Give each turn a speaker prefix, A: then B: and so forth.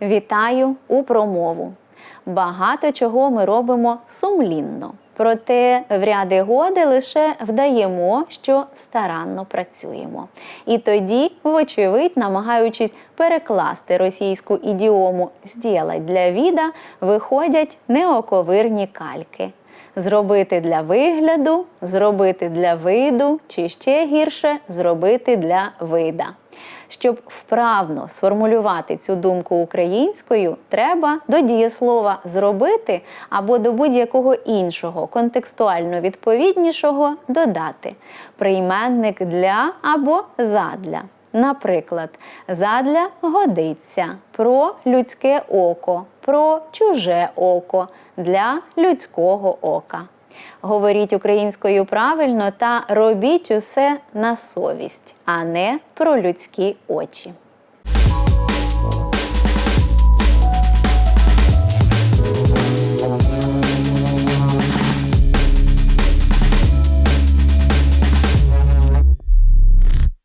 A: влітаю у промову. Багато чого ми робимо сумлінно. Проте в ряди годи лише вдаємо, що старанно працюємо. І тоді, вочевидь, намагаючись перекласти російську ідіому «зділать для віда, виходять неоковирні кальки. Зробити для вигляду, зробити для виду, чи ще гірше зробити для вида. Щоб вправно сформулювати цю думку українською, треба до дієслова зробити або до будь-якого іншого контекстуально відповіднішого додати прийменник для або задля. Наприклад, задля годиться про людське око, про чуже око для людського ока. Говоріть українською правильно та робіть усе на совість, а не про людські очі.